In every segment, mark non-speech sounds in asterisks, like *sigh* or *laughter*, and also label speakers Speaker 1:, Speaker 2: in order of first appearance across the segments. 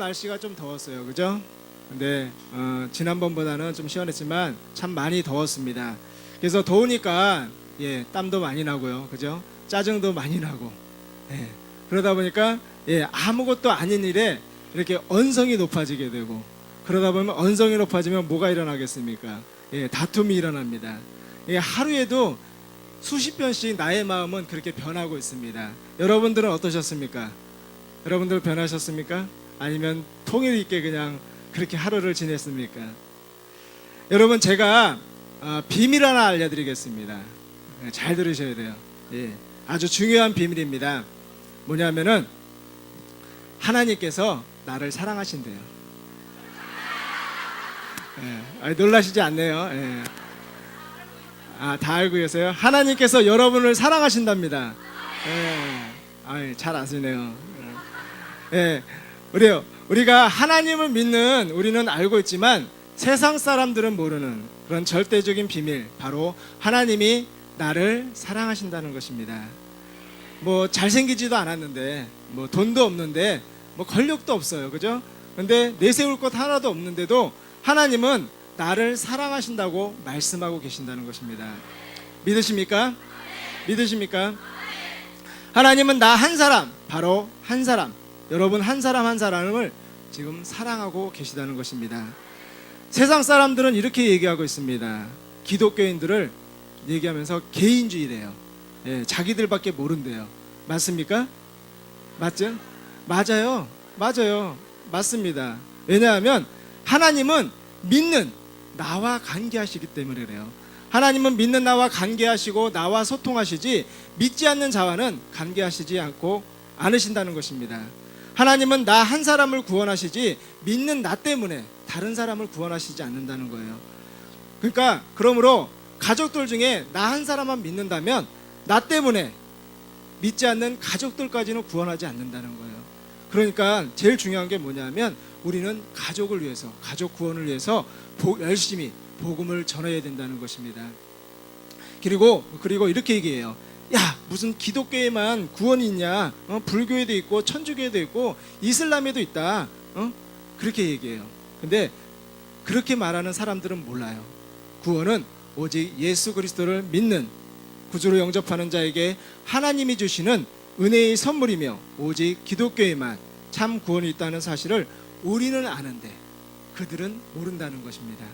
Speaker 1: 날씨가 좀 더웠어요. 그죠? 근데 어, 지난번보다는 좀 시원했지만 참 많이 더웠습니다. 그래서 더우니까 예, 땀도 많이 나고요. 그죠? 짜증도 많이 나고. 예. 그러다 보니까 예, 아무것도 아닌 일에 이렇게 언성이 높아지게 되고 그러다 보면 언성이 높아지면 뭐가 일어나겠습니까? 예, 다툼이 일어납니다. 예, 하루에도 수십 번씩 나의 마음은 그렇게 변하고 있습니다. 여러분들은 어떠셨습니까? 여러분들 변하셨습니까? 아니면 통일 있게 그냥 그렇게 하루를 지냈습니까? 여러분 제가 어, 비밀 하나 알려드리겠습니다. 예, 잘 들으셔야 돼요. 예, 아주 중요한 비밀입니다. 뭐냐면은 하나님께서 나를 사랑하신대요. 예, 놀라시지 않네요. 예. 아, 다 알고 계세요? 하나님께서 여러분을 사랑하신답니다. 예. 아이, 잘 아시네요. 예. 예. 우리요. 우리가 하나님을 믿는 우리는 알고 있지만 세상 사람들은 모르는 그런 절대적인 비밀 바로 하나님이 나를 사랑하신다는 것입니다. 뭐 잘생기지도 않았는데 뭐 돈도 없는데 뭐 권력도 없어요. 그죠? 근데 내세울 것 하나도 없는데도 하나님은 나를 사랑하신다고 말씀하고 계신다는 것입니다. 믿으십니까? 믿으십니까? 하나님은 나 한 사람, 바로 한 사람, 여러분 한 사람 한 사람을 지금 사랑하고 계시다는 것입니다. 세상 사람들은 이렇게 얘기하고 있습니다. 기독교인들을 얘기하면서 개인주의래요. 예, 자기들밖에 모른대요. 맞습니까? 맞죠? 맞아요. 맞아요. 맞습니다. 왜냐하면 하나님은 믿는 나와 관계하시기 때문에 그래요. 하나님은 믿는 나와 관계하시고 나와 소통하시지 믿지 않는 자와는 관계하시지 않고 않으신다는 것입니다. 하나님은 나 한 사람을 구원하시지 믿는 나 때문에 다른 사람을 구원하시지 않는다는 거예요. 그러니까 그러므로 가족들 중에 나 한 사람만 믿는다면 나 때문에 믿지 않는 가족들까지는 구원하지 않는다는 거예요. 그러니까 제일 중요한 게 뭐냐면 우리는 가족을 위해서 가족 구원을 위해서 보- 열심히 복음을 전해야 된다는 것입니다. 그리고 그리고 이렇게 얘기해요. 야 무슨 기독교에만 구원이 있냐? 어, 불교에도 있고 천주교에도 있고 이슬람에도 있다. 어? 그렇게 얘기해요. 근데 그렇게 말하는 사람들은 몰라요. 구원은 오직 예수 그리스도를 믿는 구주로 영접하는 자에게 하나님이 주시는 은혜의 선물이며 오직 기독교에만 참 구원이 있다는 사실을 우리는 아는데 그들은 모른다는 것입니다.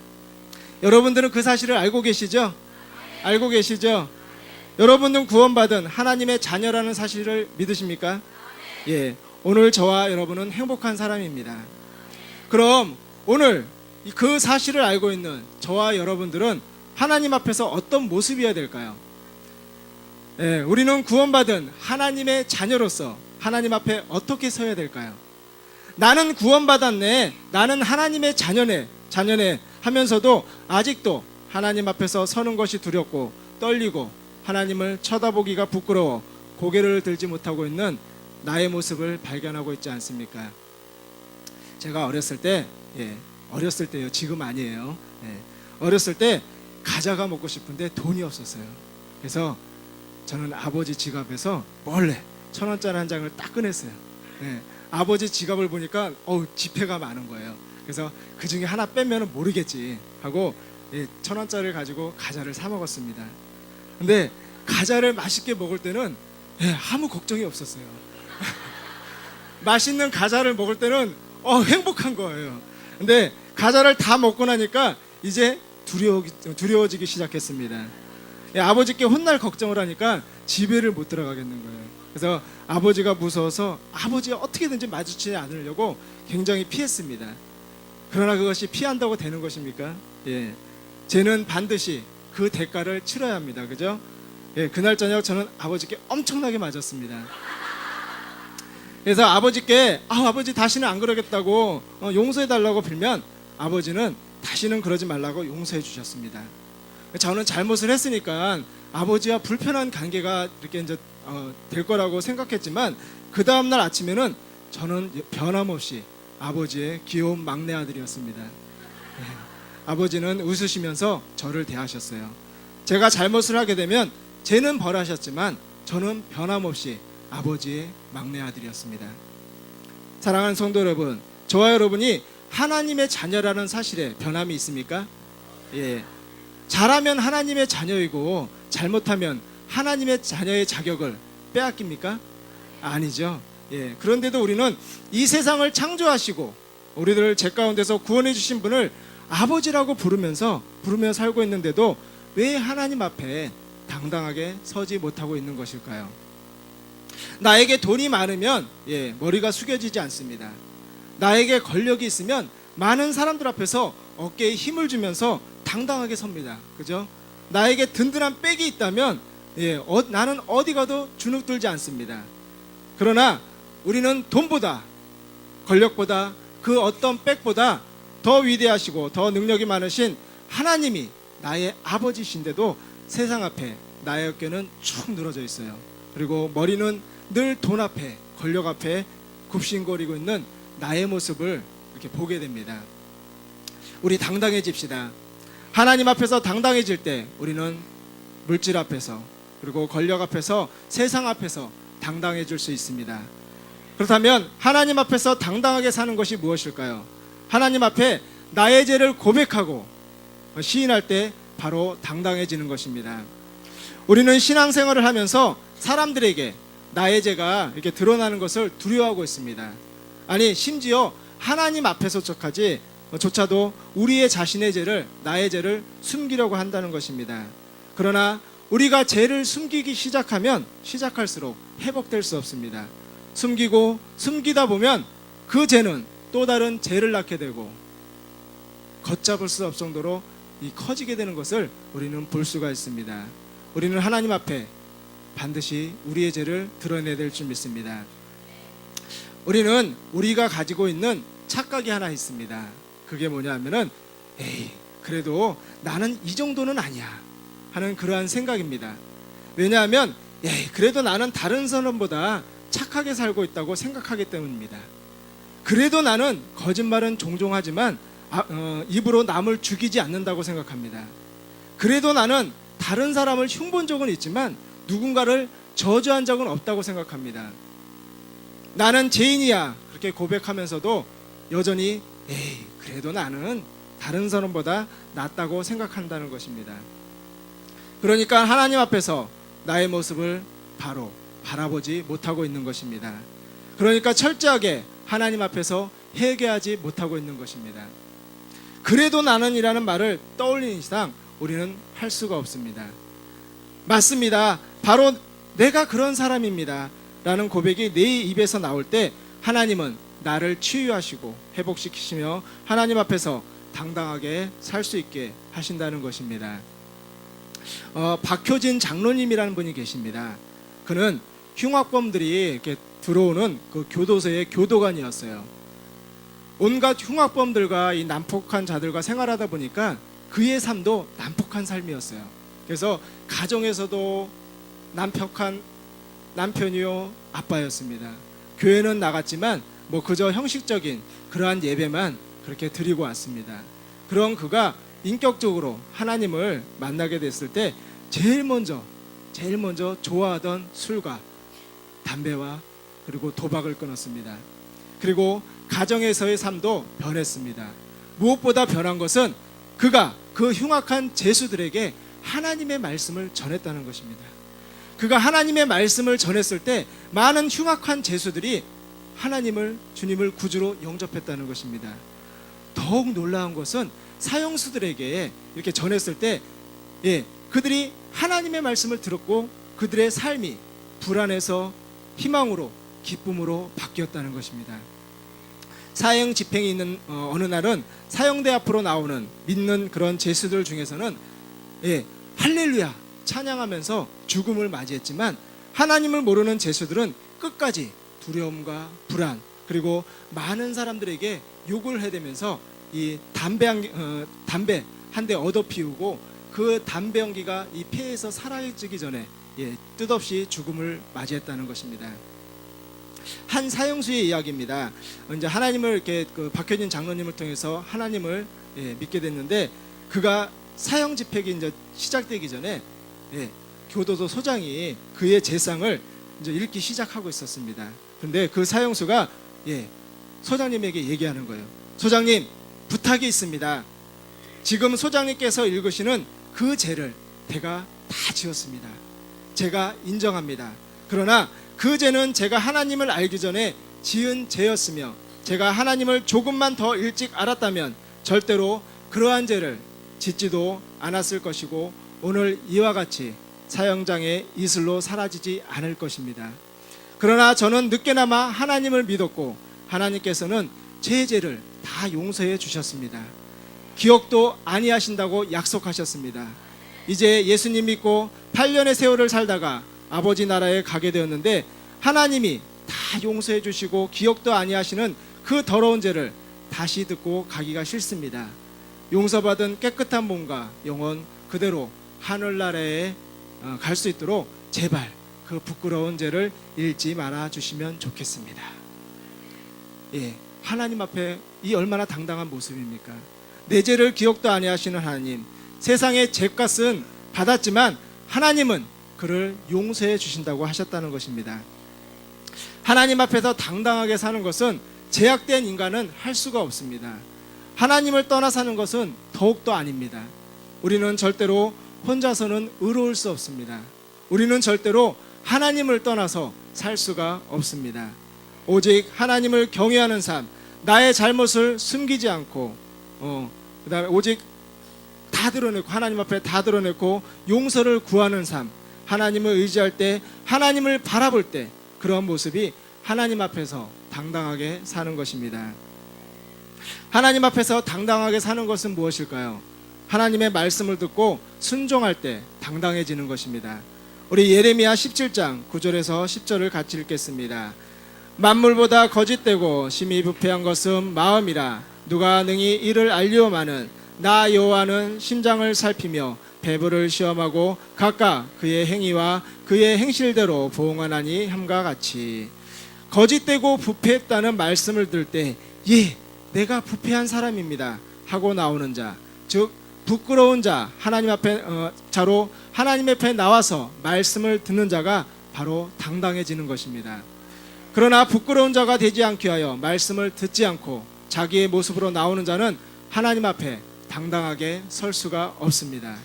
Speaker 1: 여러분들은 그 사실을 알고 계시죠? 알고 계시죠? 여러분은 구원받은 하나님의 자녀라는 사실을 믿으십니까? 예. 오늘 저와 여러분은 행복한 사람입니다. 그럼 오늘 그 사실을 알고 있는 저와 여러분들은 하나님 앞에서 어떤 모습이어야 될까요? 예, 우리는 구원받은 하나님의 자녀로서 하나님 앞에 어떻게 서야 될까요? 나는 구원받았네. 나는 하나님의 자녀네. 자녀네 하면서도 아직도 하나님 앞에서 서는 것이 두렵고 떨리고 하나님을 쳐다보기가 부끄러워 고개를 들지 못하고 있는 나의 모습을 발견하고 있지 않습니까? 제가 어렸을 때, 예, 어렸을 때요. 지금 아니에요. 예, 어렸을 때 과자가 먹고 싶은데 돈이 없었어요. 그래서 저는 아버지 지갑에서 몰래 천 원짜리 한 장을 딱 꺼냈어요. 예, 아버지 지갑을 보니까 어우 지폐가 많은 거예요. 그래서 그 중에 하나 빼면은 모르겠지 하고 예, 천 원짜리를 가지고 과자를 사 먹었습니다. 근데 과자를 맛있게 먹을 때는 예, 아무 걱정이 없었어요. *laughs* 맛있는 과자를 먹을 때는 어, 행복한 거예요. 근데 과자를 다 먹고 나니까 이제 두려워, 두려워지기 시작했습니다. 예, 아버지께 혼날 걱정을 하니까 집에를 못 들어가겠는 거예요. 그래서 아버지가 무서워서 아버지가 어떻게든지 마주치지 않으려고 굉장히 피했습니다. 그러나 그것이 피한다고 되는 것입니까? 예. 쟤는 반드시 그 대가를 치러야 합니다. 그죠? 예, 그날 저녁 저는 아버지께 엄청나게 맞았습니다. 그래서 아버지께 아, 아버지 다시는 안 그러겠다고 어, 용서해 달라고 빌면 아버지는 다시는 그러지 말라고 용서해 주셨습니다. 저는 잘못을 했으니까 아버지와 불편한 관계가 이렇게 이제 어, 될 거라고 생각했지만 그 다음 날 아침에는 저는 변함없이 아버지의 귀여운 막내 아들이었습니다. 예, 아버지는 웃으시면서 저를 대하셨어요. 제가 잘못을 하게 되면 쟤는 벌하셨지만 저는 변함없이 아버지의 막내 아들이었습니다. 사랑하는 성도 여러분, 저와 여러분이 하나님의 자녀라는 사실에 변함이 있습니까? 예. 잘하면 하나님의 자녀이고 잘못하면 하나님의 자녀의 자격을 빼앗깁니까? 아니죠. 예. 그런데도 우리는 이 세상을 창조하시고 우리들을 죄 가운데서 구원해 주신 분을 아버지라고 부르면서 부르며 살고 있는데도 왜 하나님 앞에 당당하게 서지 못하고 있는 것일까요? 나에게 돈이 많으면 예, 머리가 숙여지지 않습니다. 나에게 권력이 있으면 많은 사람들 앞에서 어깨에 힘을 주면서 당당하게 섭니다. 그죠? 나에게 든든한 백이 있다면 예, 어, 나는 어디 가도 주눅 들지 않습니다. 그러나 우리는 돈보다 권력보다 그 어떤 백보다 더 위대하시고 더 능력이 많으신 하나님이 나의 아버지신데도 세상 앞에 나의 어깨는 축 늘어져 있어요. 그리고 머리는 늘 돈 앞에 권력 앞에 굽신거리고 있는 나의 모습을 이렇게 보게 됩니다. 우리 당당해집시다. 하나님 앞에서 당당해질 때 우리는 물질 앞에서 그리고 권력 앞에서 세상 앞에서 당당해질 수 있습니다. 그렇다면 하나님 앞에서 당당하게 사는 것이 무엇일까요? 하나님 앞에 나의 죄를 고백하고 시인할 때 바로 당당해지는 것입니다. 우리는 신앙생활을 하면서 사람들에게 나의 죄가 이렇게 드러나는 것을 두려워하고 있습니다. 아니 심지어 하나님 앞에서조차지 조차도 우리의 자신의 죄를 나의 죄를 숨기려고 한다는 것입니다. 그러나 우리가 죄를 숨기기 시작하면 시작할수록 회복될 수 없습니다. 숨기고 숨기다 보면 그 죄는 또 다른 죄를 낳게 되고 걷잡을 수 없을 정도로 이 커지게 되는 것을 우리는 볼 수가 있습니다. 우리는 하나님 앞에 반드시 우리의 죄를 드러내야 될 줄 믿습니다. 우리는 우리가 가지고 있는 착각이 하나 있습니다. 그게 뭐냐면은 에이 그래도 나는 이 정도는 아니야 하는 그러한 생각입니다. 왜냐하면 에이 그래도 나는 다른 사람보다 착하게 살고 있다고 생각하기 때문입니다. 그래도 나는 거짓말은 종종 하지만 아, 어, 입으로 남을 죽이지 않는다고 생각합니다. 그래도 나는 다른 사람을 흉본 적은 있지만 누군가를 저주한 적은 없다고 생각합니다. 나는 죄인이야 그렇게 고백하면서도 여전히 에이 그래도 나는 다른 사람보다 낫다고 생각한다는 것입니다. 그러니까 하나님 앞에서 나의 모습을 바로 바라보지 못하고 있는 것입니다. 그러니까 철저하게 하나님 앞에서 회개하지 못하고 있는 것입니다. 그래도 나는이라는 말을 떠올리는 이상 우리는 할 수가 없습니다. 맞습니다. 바로 내가 그런 사람입니다. 라는 고백이 내 입에서 나올 때 하나님은 나를 치유하시고 회복시키시며 하나님 앞에서 당당하게 살 수 있게 하신다는 것입니다. 어, 박효진 장로님이라는 분이 계십니다. 그는 흉악범들이 이렇게 들어오는 그 교도소의 교도관이었어요. 온갖 흉악범들과 이 난폭한 자들과 생활하다 보니까 그의 삶도 난폭한 삶이었어요. 그래서 가정에서도 난폭한 남편이요 아빠였습니다. 교회는 나갔지만 뭐 그저 형식적인 그러한 예배만 그렇게 드리고 왔습니다. 그런 그가 인격적으로 하나님을 만나게 됐을 때 제일 먼저 제일 먼저 좋아하던 술과 담배와 그리고 도박을 끊었습니다. 그리고 가정에서의 삶도 변했습니다. 무엇보다 변한 것은 그가 그 흉악한 죄수들에게 하나님의 말씀을 전했다는 것입니다. 그가 하나님의 말씀을 전했을 때 많은 흉악한 죄수들이 하나님을 주님을 구주로 영접했다는 것입니다. 더욱 놀라운 것은 사형수들에게 이렇게 전했을 때 예, 그들이 하나님의 말씀을 들었고 그들의 삶이 불안해서 희망으로 기쁨으로 바뀌었다는 것입니다. 사형 집행이 있는 어, 어느 날은 사형대 앞으로 나오는 믿는 그런 제수들 중에서는 예, 할렐루야 찬양하면서 죽음을 맞이했지만 하나님을 모르는 제수들은 끝까지 두려움과 불안 그리고 많은 사람들에게 욕을 해대면서 이 담배 한, 어, 담배 한 대 얻어 피우고 그 담배 연기가 이 폐에서 사라지기 전에 예, 뜻없이 죽음을 맞이했다는 것입니다. 한 사형수의 이야기입니다. 이제 하나님을 이렇게 그 박효진 장로님을 통해서 하나님을 예, 믿게 됐는데 그가 사형 집행이 이제 시작되기 전에 예, 교도소 소장이 그의 재상을 이제 읽기 시작하고 있었습니다. 근데 그 사형수가 예, 소장님에게 얘기하는 거예요. 소장님, 부탁이 있습니다. 지금 소장님께서 읽으시는 그 죄를 제가 다 지었습니다. 제가 인정합니다. 그러나 그 죄는 제가 하나님을 알기 전에 지은 죄였으며 제가 하나님을 조금만 더 일찍 알았다면 절대로 그러한 죄를 짓지도 않았을 것이고 오늘 이와 같이 사형장의 이슬로 사라지지 않을 것입니다. 그러나 저는 늦게나마 하나님을 믿었고 하나님께서는 제 죄를 다 용서해 주셨습니다. 기억도 아니하신다고 약속하셨습니다. 이제 예수님 믿고 8년의 세월을 살다가 아버지 나라에 가게 되었는데 하나님이 다 용서해 주시고 기억도 아니하시는 그 더러운 죄를 다시 듣고 가기가 싫습니다. 용서받은 깨끗한 몸과 영혼 그대로 하늘나라에 어, 갈수 있도록 제발 그 부끄러운 죄를 잃지 말아 주시면 좋겠습니다. 예, 하나님 앞에 이 얼마나 당당한 모습입니까? 내 죄를 기억도 아니하시는 하나님, 세상의 죄값은 받았지만 하나님은 그를 용서해 주신다고 하셨다는 것입니다. 하나님 앞에서 당당하게 사는 것은 제약된 인간은 할 수가 없습니다. 하나님을 떠나 사는 것은 더욱더 아닙니다. 우리는 절대로 혼자서는 의로울 수 없습니다. 우리는 절대로 하나님을 떠나서 살 수가 없습니다. 오직 하나님을 경외하는 삶, 나의 잘못을 숨기지 않고, 어, 그 다음에 오직 다 드러내고 하나님 앞에 다 드러내고 용서를 구하는 삶, 하나님을 의지할 때, 하나님을 바라볼 때 그런 모습이 하나님 앞에서 당당하게 사는 것입니다. 하나님 앞에서 당당하게 사는 것은 무엇일까요? 하나님의 말씀을 듣고 순종할 때 당당해지는 것입니다. 우리 예레미야 17장 9절에서 10절을 같이 읽겠습니다. 만물보다 거짓되고 심히 부패한 것은 마음이라 누가 능히 이를 알리오마는 나 여호와는 심장을 살피며 배부를 시험하고 각각 그의 행위와 그의 행실대로 보응하나니 함과 같이 거짓되고 부패했다는 말씀을 들을 때 예, 내가 부패한 사람입니다 하고 나오는 자, 즉 부끄러운 자, 하나님 앞에 어, 자로 하나님 앞에 나와서 말씀을 듣는 자가 바로 당당해지는 것입니다. 그러나 부끄러운 자가 되지 않게 하여 말씀을 듣지 않고 자기의 모습으로 나오는 자는 하나님 앞에 당당하게 설 수가 없습니다.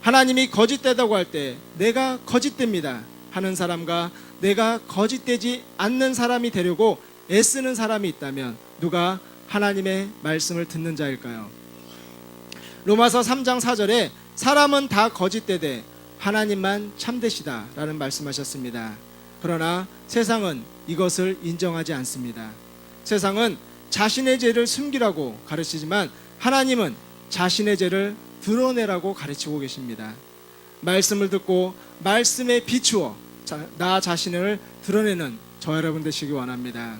Speaker 1: 하나님이 거짓되다고 할 때 내가 거짓됩니다 하는 사람과 내가 거짓되지 않는 사람이 되려고 애쓰는 사람이 있다면 누가 하나님의 말씀을 듣는 자일까요? 로마서 3장 4절에 사람은 다 거짓되되 하나님만 참되시다라는 말씀하셨습니다. 그러나 세상은 이것을 인정하지 않습니다. 세상은 자신의 죄를 숨기라고 가르치지만 하나님은 자신의 죄를 드러내라고 가르치고 계십니다. 말씀을 듣고 말씀에 비추어 자- 나 자신을 드러내는 저 여러분 되시기 원합니다.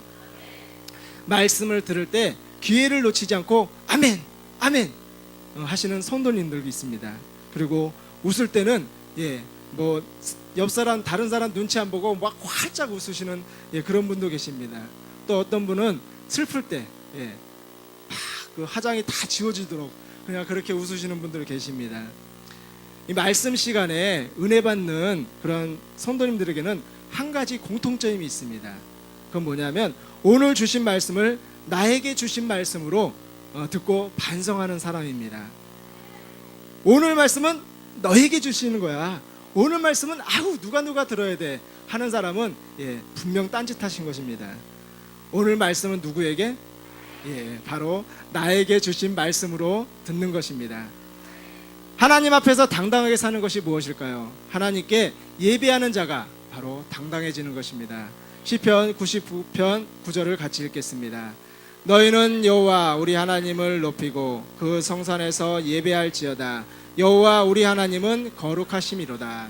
Speaker 1: 말씀을 들을 때 기회를 놓치지 않고 아멘, 아멘 어, 하시는 성도님들도 있습니다. 그리고 웃을 때는 예, 뭐 옆 사람 다른 사람 눈치 안 보고 막 활짝 웃으시는 예, 그런 분도 계십니다. 또 어떤 분은 슬플 때 예, 막 그 화장이 다 지워지도록 그냥 그렇게 웃으시는 분들 계십니다. 이 말씀 시간에 은혜 받는 그런 성도님들에게는 한 가지 공통점이 있습니다. 그건 뭐냐면 오늘 주신 말씀을 나에게 주신 말씀으로 어, 듣고 반성하는 사람입니다. 오늘 말씀은 너에게 주시는 거야. 오늘 말씀은 아우 누가 누가 들어야 돼 하는 사람은 예, 분명 딴짓하신 것입니다. 오늘 말씀은 누구에게? 예, 바로 나에게 주신 말씀으로 듣는 것입니다. 하나님 앞에서 당당하게 사는 것이 무엇일까요? 하나님께 예배하는 자가 바로 당당해지는 것입니다. 시편 99편 9절을 같이 읽겠습니다. 너희는 여호와 우리 하나님을 높이고 그 성산에서 예배할지어다. 여호와 우리 하나님은 거룩하심이로다.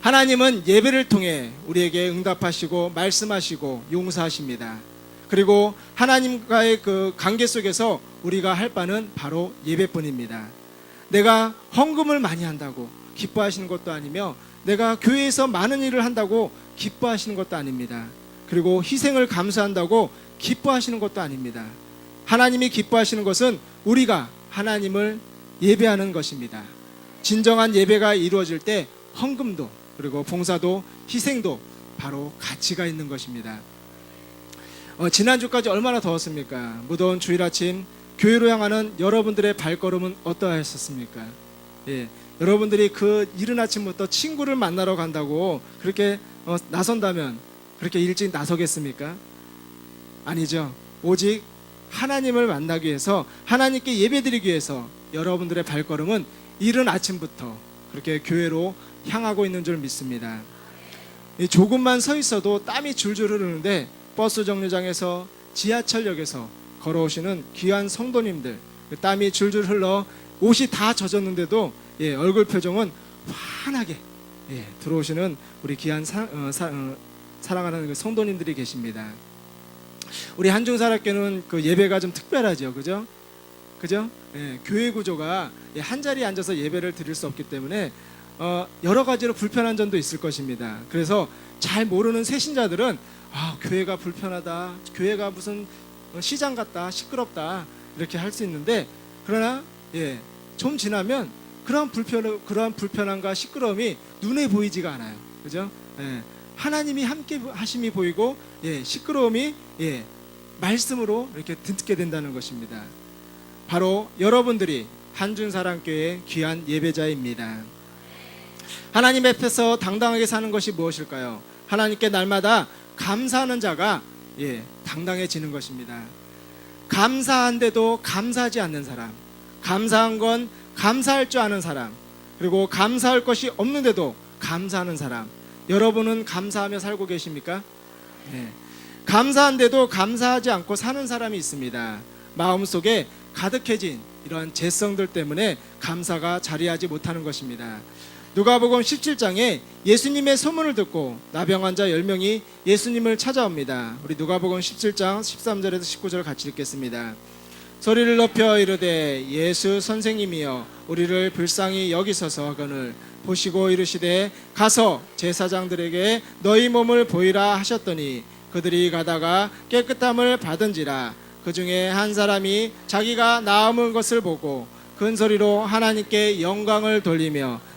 Speaker 1: 하나님은 예배를 통해 우리에게 응답하시고 말씀하시고 용서하십니다. 그리고 하나님과의 그 관계 속에서 우리가 할 바는 바로 예배뿐입니다. 내가 헌금을 많이 한다고 기뻐하시는 것도 아니며 내가 교회에서 많은 일을 한다고 기뻐하시는 것도 아닙니다. 그리고 희생을 감수한다고 기뻐하시는 것도 아닙니다. 하나님이 기뻐하시는 것은 우리가 하나님을 예배하는 것입니다. 진정한 예배가 이루어질 때 헌금도 그리고 봉사도 희생도 바로 가치가 있는 것입니다. 어, 지난주까지 얼마나 더웠습니까? 무더운 주일 아침 교회로 향하는 여러분들의 발걸음은 어떠하셨습니까? 예, 여러분들이 그 이른 아침부터 친구를 만나러 간다고 그렇게 어, 나선다면 그렇게 일찍 나서겠습니까? 아니죠. 오직 하나님을 만나기 위해서 하나님께 예배드리기 위해서 여러분들의 발걸음은 이른 아침부터 그렇게 교회로 향하고 있는 줄 믿습니다. 이 조금만 서 있어도 땀이 줄줄 흐르는데 버스 정류장에서 지하철역에서 걸어오시는 귀한 성도님들 그 땀이 줄줄 흘러 옷이 다 젖었는데도 예, 얼굴 표정은 환하게 예, 들어오시는 우리 귀한 사, 어, 사, 어, 사랑하는 그 성도님들이 계십니다. 우리 한중사학교는 그 예배가 좀 특별하죠, 그죠? 그죠? 예, 교회 구조가 예, 한 자리에 앉아서 예배를 드릴 수 없기 때문에 어, 여러 가지로 불편한 점도 있을 것입니다. 그래서 잘 모르는 새신자들은 아, 교회가 불편하다, 교회가 무슨 어, 시장 같다, 시끄럽다 이렇게 할 수 있는데 그러나 예, 좀 지나면 그런 불편 그런 불편함과 시끄러움이 눈에 보이지가 않아요. 그죠? 예, 하나님이 함께 하심이 보이고 예, 시끄러움이 예, 말씀으로 이렇게 듣게 된다는 것입니다. 바로 여러분들이 한준사랑교회 귀한 예배자입니다. 하나님 앞에서 당당하게 사는 것이 무엇일까요? 하나님께 날마다 감사하는 자가 예, 당당해지는 것입니다. 감사한데도 감사하지 않는 사람, 감사한 건 감사할 줄 아는 사람, 그리고 감사할 것이 없는데도 감사하는 사람. 여러분은 감사하며 살고 계십니까? 네. 감사한데도 감사하지 않고 사는 사람이 있습니다. 마음속에 가득해진 이러한 재성들 때문에 감사가 자리하지 못하는 것입니다. 누가복음 17장에 예수님의 소문을 듣고 나병 환자 10명이 예수님을 찾아옵니다. 우리 누가복음 17장 13절에서 19절 같이 읽겠습니다. 소리를 높여 이르되 예수 선생님이여 우리를 불쌍히 여기소서 하거늘 보시고 이르시되 가서 제사장들에게 너희 몸을 보이라 하셨더니 그들이 가다가 깨끗함을 받은지라 그 중에 한 사람이 자기가 나음은 것을 보고 큰 소리로 하나님께 영광을 돌리며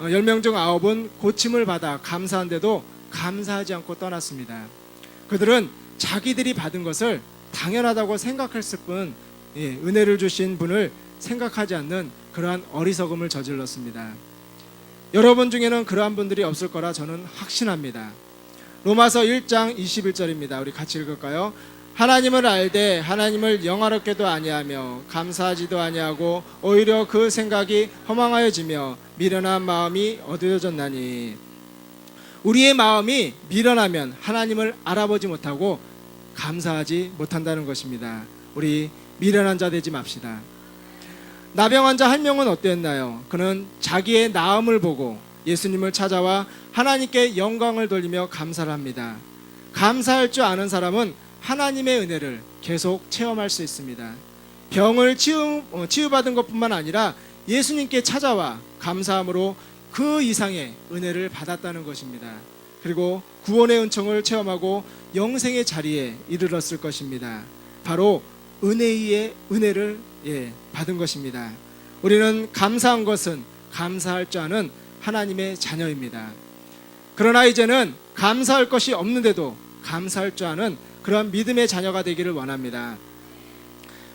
Speaker 1: 10명 중 9은 고침을 받아 감사한데도 감사하지 않고 떠났습니다 그들은 자기들이 받은 것을 당연하다고 생각했을 뿐 예, 은혜를 주신 분을 생각하지 않는 그러한 어리석음을 저질렀습니다. 여러분 중에는 그러한 분들이 없을 거라 저는 확신합니다. 로마서 1장 21절입니다. 우리 같이 읽을까요? 하나님을 알되 하나님을 영화롭게도 아니하며 감사하지도 아니하고 오히려 그 생각이 허망하여지며 미련한 마음이 어두워졌나니 우리의 마음이 미련하면 하나님을 알아보지 못하고 감사하지 못한다는 것입니다. 우리 미련한 자 되지 맙시다. 나병 환자 한 명은 어땠나요? 그는 자기의 나음을 보고 예수님을 찾아와 하나님께 영광을 돌리며 감사를 합니다. 감사할 줄 아는 사람은 하나님의 은혜를 계속 체험할 수 있습니다. 병을 치유, 어, 치유받은 것뿐만 아니라 예수님께 찾아와 감사함으로 그 이상의 은혜를 받았다는 것입니다. 그리고 구원의 은총을 체험하고 영생의 자리에 이르렀을 것입니다. 바로 은혜의 은혜를 예, 받은 것입니다. 우리는 감사한 것은 감사할 줄 아는 하나님의 자녀입니다. 그러나 이제는 감사할 것이 없는데도 감사할 줄 아는 그런 믿음의 자녀가 되기를 원합니다.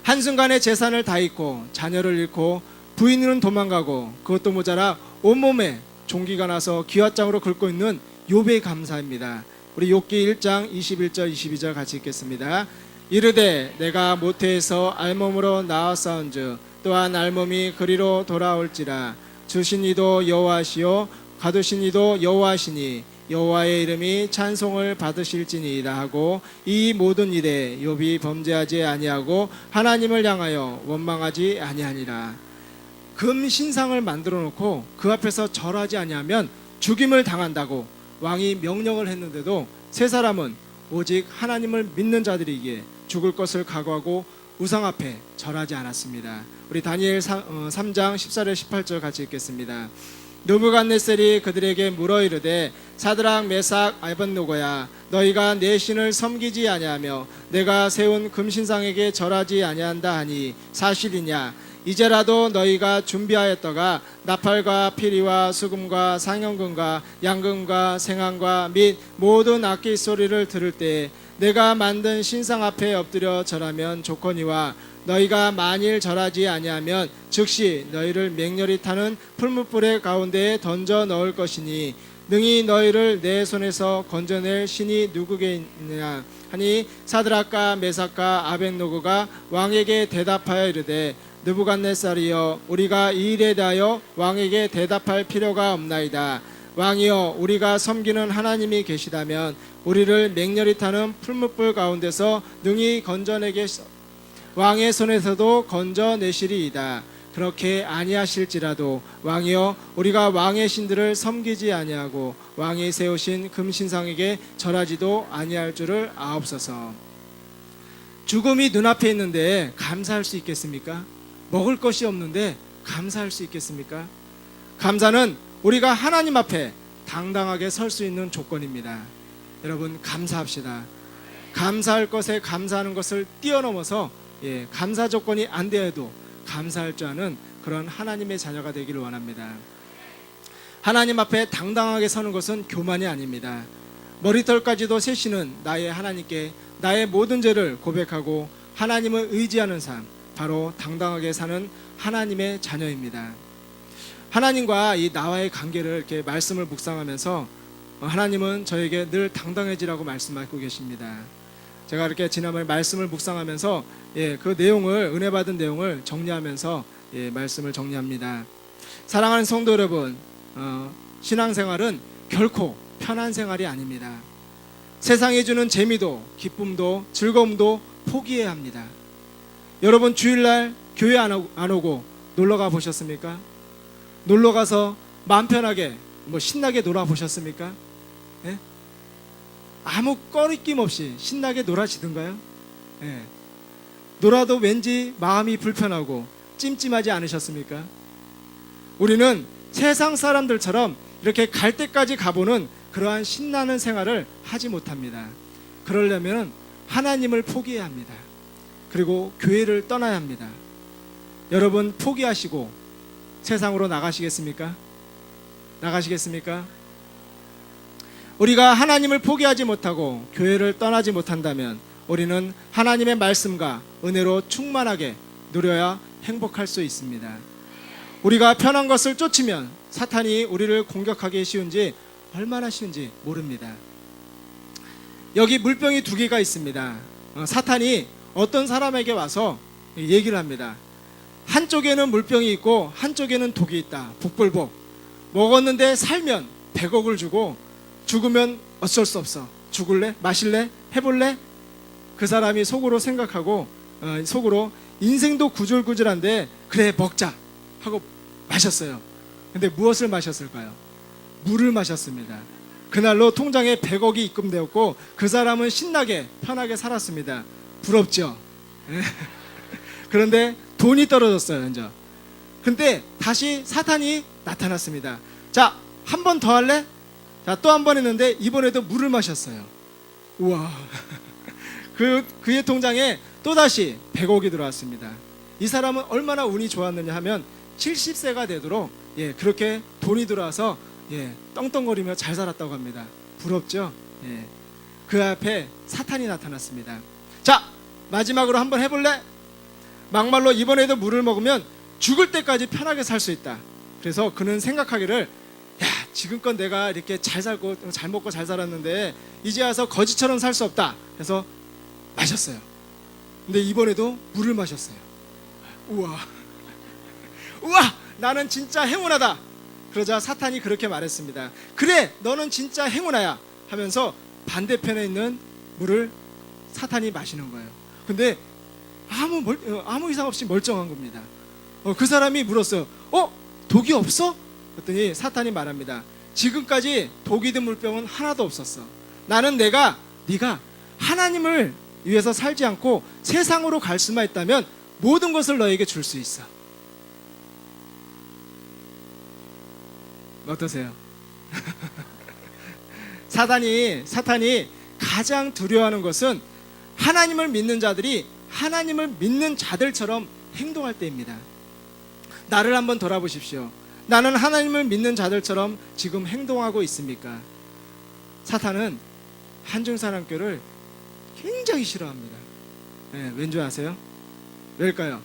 Speaker 1: 한순간에 재산을 다 잃고 자녀를 잃고 부인은 도망가고 그것도 모자라 온몸에 종기가 나서 기와장으로 긁고 있는 욥의 감사입니다. 우리 욥기 1장 21절 22절 같이 읽겠습니다. 이르되 내가 모태에서 알몸으로 나왔사온즉 또한 알몸이 그리로 돌아올지라 주신 이도 여호와시요 가두신 이도 여호와시니 여호와의 이름이 찬송을 받으실지니이다 하고 이 모든 일에 욥이 범죄하지 아니하고 하나님을 향하여 원망하지 아니하니라 금 신상을 만들어 놓고 그 앞에서 절하지 아니하면 죽임을 당한다고 왕이 명령을 했는데도 세 사람은 오직 하나님을 믿는 자들이기에 죽을 것을 각오하고 우상 앞에 절하지 않았습니다. 우리 다니엘 3, 어, 3장 14절 18절 같이 읽겠습니다. 느부갓네살이 그들에게 물어 이르되 사드락 메삭 아벤노고야 너희가 내 신을 섬기지 아니하며 내가 세운 금신상에게 절하지 아니한다 하니 사실이냐? 이제라도 너희가 준비하였다가 나팔과 피리와 수금과 상현금과 양금과 생황과 및 모든 악기 소리를 들을 때 내가 만든 신상 앞에 엎드려 절하면 좋거니와 너희가 만일 절하지 아니하면 즉시 너희를 맹렬히 타는 풀무불의 가운데에 던져 넣을 것이니 능히 너희를 내 손에서 건져낼 신이 누구겠느냐 하니 사드락과 메삭과 아벤노고가 왕에게 대답하여 이르되 느부갓네살이여 우리가 이 일에 대하여 왕에게 대답할 필요가 없나이다 왕이여 우리가 섬기는 하나님이 계시다면 우리를 맹렬히 타는 풀무불 가운데서 능히 건져내겠 왕의 손에서도 건져내시리이다. 그렇게 아니하실지라도 왕이여 우리가 왕의 신들을 섬기지 아니하고 왕이 세우신 금신상에게 절하지도 아니할 줄을 아옵소서. 죽음이 눈앞에 있는데 감사할 수 있겠습니까? 먹을 것이 없는데 감사할 수 있겠습니까? 감사는 우리가 하나님 앞에 당당하게 설 수 있는 조건입니다. 여러분 감사합시다. 감사할 것에 감사하는 것을 뛰어넘어서 예, 감사 조건이 안 되어도 감사할 줄 아는 그런 하나님의 자녀가 되기를 원합니다. 하나님 앞에 당당하게 서는 것은 교만이 아닙니다. 머리털까지도 세시는 나의 하나님께 나의 모든 죄를 고백하고 하나님을 의지하는 삶, 바로 당당하게 사는 하나님의 자녀입니다. 하나님과 이 나와의 관계를 이렇게 말씀을 묵상하면서 하나님은 저에게 늘 당당해지라고 말씀하고 계십니다. 제가 이렇게 지난번에 말씀을 묵상하면서 예, 그 내용을 은혜 받은 내용을 정리하면서 예, 말씀을 정리합니다. 사랑하는 성도 여러분, 어, 신앙생활은 결코 편한 생활이 아닙니다. 세상이 주는 재미도 기쁨도 즐거움도 포기해야 합니다. 여러분 주일날 교회 안 오고, 안 오고 놀러 가 보셨습니까? 놀러 가서 마음 편하게 뭐 신나게 놀아 보셨습니까? 예? 아무 꺼리낌 없이 신나게 놀아지던가요? 예. 놀아도 왠지 마음이 불편하고 찜찜하지 않으셨습니까? 우리는 세상 사람들처럼 이렇게 갈 때까지 가보는 그러한 신나는 생활을 하지 못합니다. 그러려면 하나님을 포기해야 합니다. 그리고 교회를 떠나야 합니다. 여러분 포기하시고 세상으로 나가시겠습니까? 나가시겠습니까? 우리가 하나님을 포기하지 못하고 교회를 떠나지 못한다면 우리는 하나님의 말씀과 은혜로 충만하게 누려야 행복할 수 있습니다. 우리가 편한 것을 쫓으면 사탄이 우리를 공격하기 쉬운지 얼마나 쉬운지 모릅니다. 여기 물병이 두 개가 있습니다. 어, 사탄이 어떤 사람에게 와서 얘기를 합니다. 한쪽에는 물병이 있고 한쪽에는 독이 있다. 복불복. 먹었는데 살면 100억을 주고 죽으면 어쩔 수 없어. 죽을래? 마실래? 해볼래? 그 사람이 속으로 생각하고 어, 속으로 인생도 구질구질한데 그래 먹자 하고 마셨어요. 근데 무엇을 마셨을까요? 물을 마셨습니다. 그날로 통장에 100억이 입금되었고 그 사람은 신나게 편하게 살았습니다. 부럽죠? 예. *laughs* 그런데 돈이 떨어졌어요, 이제. 근데 다시 사탄이 나타났습니다. 자, 한 번 더 할래? 자, 또한 번 했는데 이번에도 물을 마셨어요. 우와. *laughs* 그 그의 통장에 또 다시 100억이 들어왔습니다. 이 사람은 얼마나 운이 좋았느냐 하면 70세가 되도록 예, 그렇게 돈이 들어와서 예, 떵떵거리며 잘 살았다고 합니다. 부럽죠? 예. 그 앞에 사탄이 나타났습니다. 자, 마지막으로 한번 해볼래? 막말로 이번에도 물을 먹으면 죽을 때까지 편하게 살 수 있다. 그래서 그는 생각하기를 야 지금껏 내가 이렇게 잘 살고 잘 먹고 잘 살았는데 이제 와서 거지처럼 살 수 없다. 그래서 마셨어요. 근데 이번에도 물을 마셨어요. 우와, *laughs* 우와, 나는 진짜 행운하다. 그러자 사탄이 그렇게 말했습니다. 그래, 너는 진짜 행운아야 하면서 반대편에 있는 물을 사탄이 마시는 거예요. 근데 아무 멀, 어, 아무 이상 없이 멀쩡한 겁니다. 어, 그 사람이 물었어요. 어, 독이 없어? 그랬더니 사탄이 말합니다. 지금까지 독이 든 물병은 하나도 없었어. 나는 내가 네가 하나님을 위해서 살지 않고 세상으로 갈 수만 있다면 모든 것을 너에게 줄 수 있어. 어떠세요? *laughs* 사단이 사탄이 가장 두려워하는 것은 하나님을 믿는 자들이 하나님을 믿는 자들처럼 행동할 때입니다. 나를 한번 돌아보십시오. 나는 하나님을 믿는 자들처럼 지금 행동하고 있습니까? 사탄은 한중사랑교를 굉장히 싫어합니다. 예, 왠지 아세요? 왜일까요?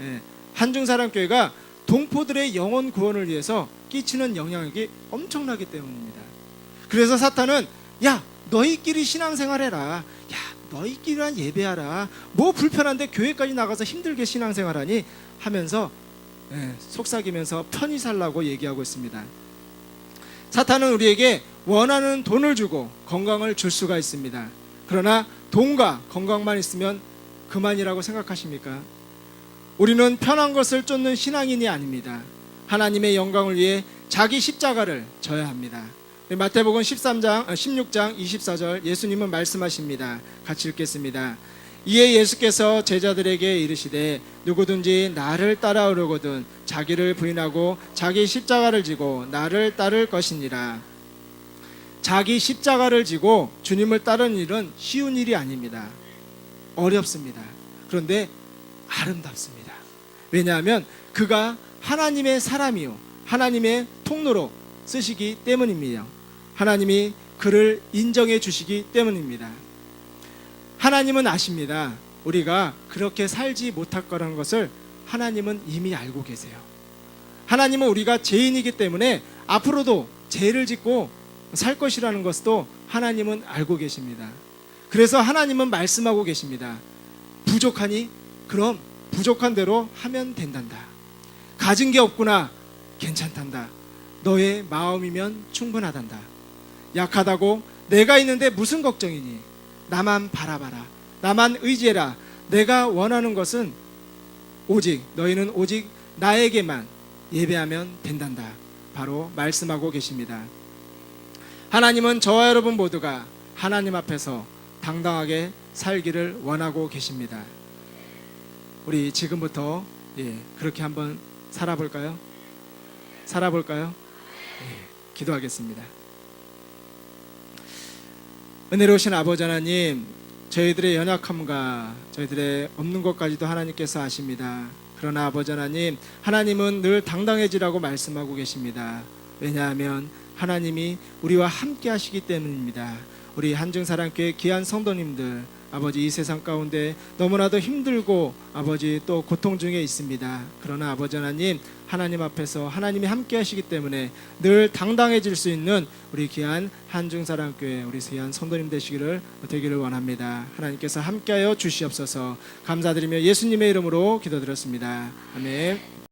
Speaker 1: 예, 한중사랑교회가 동포들의 영혼 구원을 위해서 끼치는 영향력이 엄청나기 때문입니다. 그래서 사탄은 야 너희끼리 신앙생활해라. 야 너희끼리만 예배하라. 뭐 불편한데 교회까지 나가서 힘들게 신앙생활하니 하면서 예, 속삭이면서 편히 살라고 얘기하고 있습니다. 사탄은 우리에게 원하는 돈을 주고 건강을 줄 수가 있습니다. 그러나 돈과 건강만 있으면 그만이라고 생각하십니까? 우리는 편한 것을 쫓는 신앙인이 아닙니다. 하나님의 영광을 위해 자기 십자가를 져야 합니다. 마태복음 13장, 16장 24절 예수님은 말씀하십니다. 같이 읽겠습니다. 이에 예수께서 제자들에게 이르시되 누구든지 나를 따라오려거든 자기를 부인하고 자기 십자가를 지고 나를 따를 것이니라. 자기 십자가를 지고 주님을 따르는 일은 쉬운 일이 아닙니다. 어렵습니다. 그런데 아름답습니다. 왜냐하면 그가 하나님의 사람이요 하나님의 통로로 쓰시기 때문입니다. 하나님이 그를 인정해 주시기 때문입니다. 하나님은 아십니다. 우리가 그렇게 살지 못할 거라는 것을 하나님은 이미 알고 계세요. 하나님은 우리가 죄인이기 때문에 앞으로도 죄를 짓고 살 것이라는 것도 하나님은 알고 계십니다. 그래서 하나님은 말씀하고 계십니다. 부족하니 그럼 부족한 대로 하면 된단다. 가진 게 없구나. 괜찮단다. 너의 마음이면 충분하단다. 약하다고 내가 있는데 무슨 걱정이니? 나만 바라봐라. 나만 의지해라. 내가 원하는 것은 오직 너희는 오직 나에게만 예배하면 된단다. 바로 말씀하고 계십니다. 하나님은 저와 여러분 모두가 하나님 앞에서 당당하게 살기를 원하고 계십니다. 우리 지금부터 예, 그렇게 한번 살아볼까요? 살아볼까요? 예, 기도하겠습니다. 은혜로우신 아버지 하나님, 저희들의 연약함과 저희들의 없는 것까지도 하나님께서 아십니다. 그러나 아버지 하나님, 하나님은 늘 당당해지라고 말씀하고 계십니다. 왜냐하면 하나님이 우리와 함께 하시기 때문입니다. 우리 한증사랑교회 귀한 성도님들 아버지 이 세상 가운데 너무나도 힘들고 아버지 또 고통 중에 있습니다. 그러나 아버지 하나님 하나님 앞에서 하나님이 함께 하시기 때문에 늘 당당해질 수 있는 우리 귀한 한중사랑교회 우리 귀한 성도님 되시기를 되기를 원합니다. 하나님께서 함께하여 주시옵소서 감사드리며 예수님의 이름으로 기도드렸습니다. 아멘.